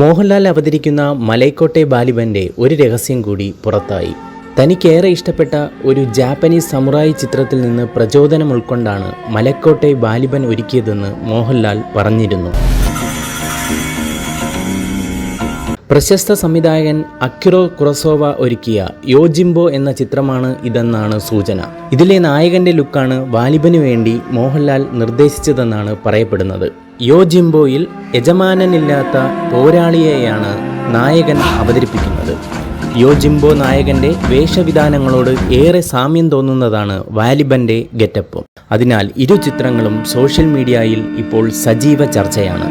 മോഹൻലാൽ അവതരിക്കുന്ന മലൈക്കോട്ടെ ബാലിബന്റെ ഒരു രഹസ്യം കൂടി പുറത്തായി. തനിക്കേറെ ഇഷ്ടപ്പെട്ട ഒരു ജാപ്പനീസ് സമുറായി ചിത്രത്തിൽ നിന്ന് പ്രചോദനം ഉൾക്കൊണ്ടാണ് മലക്കോട്ടെ ബാലിബൻ ഒരുക്കിയതെന്ന് മോഹൻലാൽ പറഞ്ഞിരുന്നു. പ്രശസ്ത സംവിധായകൻ അക്കിറോ കുറസോവ ഒരുക്കിയ യോജിംബോ എന്ന ചിത്രമാണ് ഇതെന്നാണ് സൂചന. ഇതിലെ നായകന്റെ ലുക്കാണ് വാലിബന് വേണ്ടി മോഹൻലാൽ നിർദ്ദേശിച്ചതെന്നാണ് പറയപ്പെടുന്നത്. യോജിംബോയിൽ യജമാനനില്ലാത്ത പോരാളിയെയാണ് നായകൻ അവതരിപ്പിക്കുന്നത്. യോജിംബോ നായകന്റെ വേഷവിധാനങ്ങളോട് ഏറെ സാമ്യം തോന്നുന്നതാണ് വാലിബന്റെ ഗെറ്റപ്പ്. അതിനാൽ ഇരു ചിത്രങ്ങളും സോഷ്യൽ മീഡിയയിൽ ഇപ്പോൾ സജീവ ചർച്ചയാണ്.